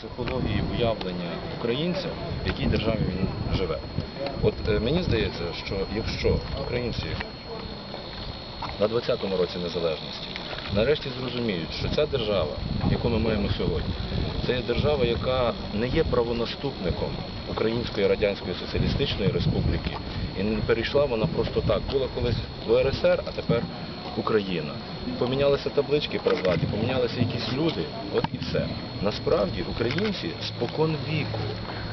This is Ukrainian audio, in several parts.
психології уявлення українця, в якій державі він живе. От е, мені здається, що якщо українці на 20-му році незалежності нарешті зрозуміють, що ця держава, яку ми маємо сьогодні, це є держава, яка не є правонаступником Української Радянської Соціалістичної Республіки, і не перейшла вона просто так. Була колись в УРСР, а тепер Україна. Помінялися таблички при владі, помінялися якісь люди, от і все. Насправді українці спокон віку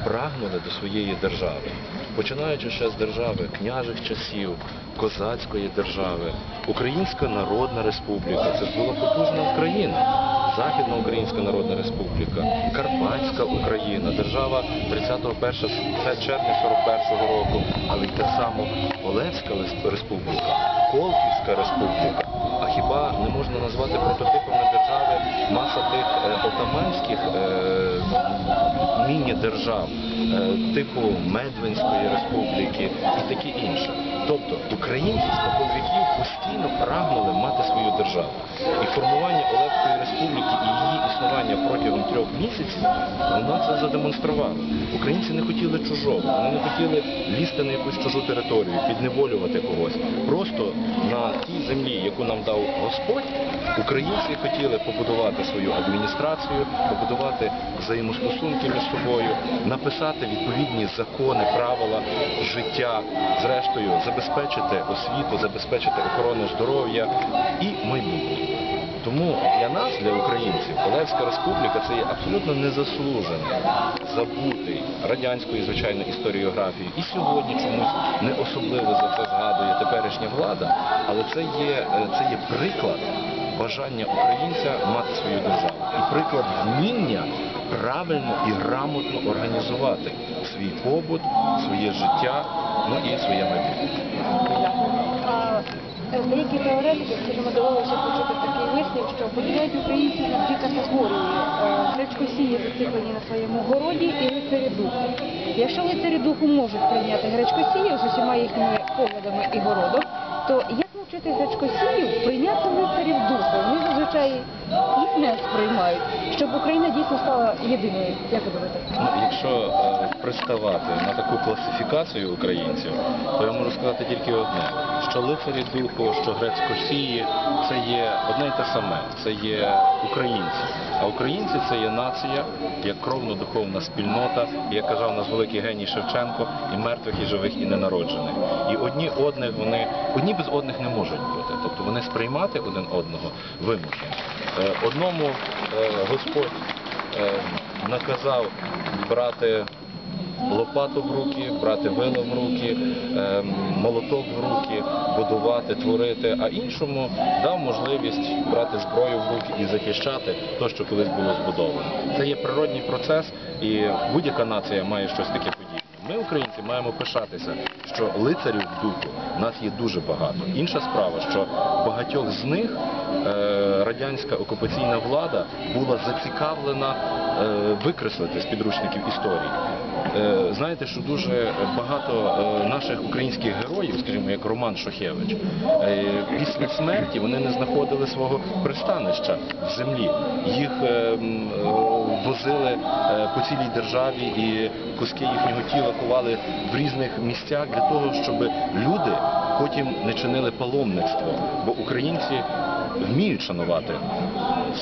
прагнули до своєї держави, починаючи ще з держави княжих часів, козацької держави, Українська Народна Республіка. Це була потужна Україна. Західна Українська Народна Республіка, Карпатська Україна, держава 31 червня 41 року, але й так само Олевська Республіка, Колківська Республіка. А хіба не можна назвати прототипами держави маса тих е, отаманських е, міні-держав, е, типу Медвинської республіки державу. І формування Олевської республіки і її існування протягом трьох місяців вона це задемонструвала. Українці не хотіли чужого, вони не хотіли лізти на якусь чужу територію, підневолювати когось. Просто на тій землі, яку нам дав Господь, українці хотіли побудувати свою адміністрацію, побудувати взаємостосунки між собою, написати відповідні закони, правила життя, зрештою забезпечити освіту, забезпечити охорону здоров'я і майбутнє. Тому для нас, для українців, Олевська республіка це є абсолютно незаслужений, забутий радянської, звичайно, історіографії. І сьогодні чомусь не особливо за це згадує теперішня влада, але це є, е, це є приклад бажання українця мати свою державу. І приклад вміння правильно і грамотно організувати свій побут, своє життя, ну і своє майбутнє. Е, деякі теоретики, скажімо, довелося що поділяють українців на дві категорії. Е, Гречкосії зациклені на своєму городі і лицарі духу. Якщо лицарі духу можуть прийняти гречкосіїв з усіма їхніми поглядами і городом, то як навчити гречкосіїв прийняти лицарів духу? Ми зазвичай не сприймають, щоб Україна дійсно стала єдиною. Як ви думаєте? Ну, якщо е, приставати на таку класифікацію українців, то я можу сказати тільки одне: що лицарі духу, що грецько сії це є одне й те саме, це є українці. А українці це є нація, як кровно-духовна спільнота, і як казав наш великий геній Шевченко, і мертвих, і живих, і ненароджених. І одні одних вони одні без одних не можуть бути. Тобто вони сприймати один одного вимушені. Е, Одному е, Господь е, наказав брати лопату в руки, брати вило в руки, е, молоток в руки, будувати, творити, а іншому дав можливість брати зброю в руки і захищати те, що колись було збудовано. Це є природній процес, і будь-яка нація має щось таке подібне. Ми, українці, маємо пишатися, що лицарів в духу нас є дуже багато. Інша справа, що багатьох з них е, радянська окупаційна влада була зацікавлена викреслити з підручників історії. Е, знаєте, що дуже багато е, наших українських героїв, скажімо, як Роман Шохевич, е, після смерті вони не знаходили свого пристанища в землі. Їх е, е, возили е, по цілій державі і куски їхнього тіла ховали в різних місцях для того, щоб люди потім не чинили паломництво, бо українці вміють шанувати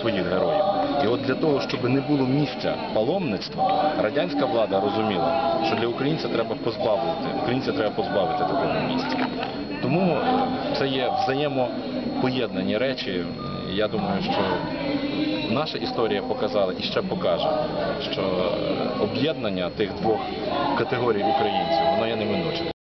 своїх героїв. І от для того, щоб не було місця паломництва, радянська влада розуміла, що для українця треба позбавити, українця треба позбавити такого місця. Тому це є взаємопоєднані речі. Я думаю, що наша історія показала і ще покаже, що об'єднання тих двох категорій українців воно є неминуче.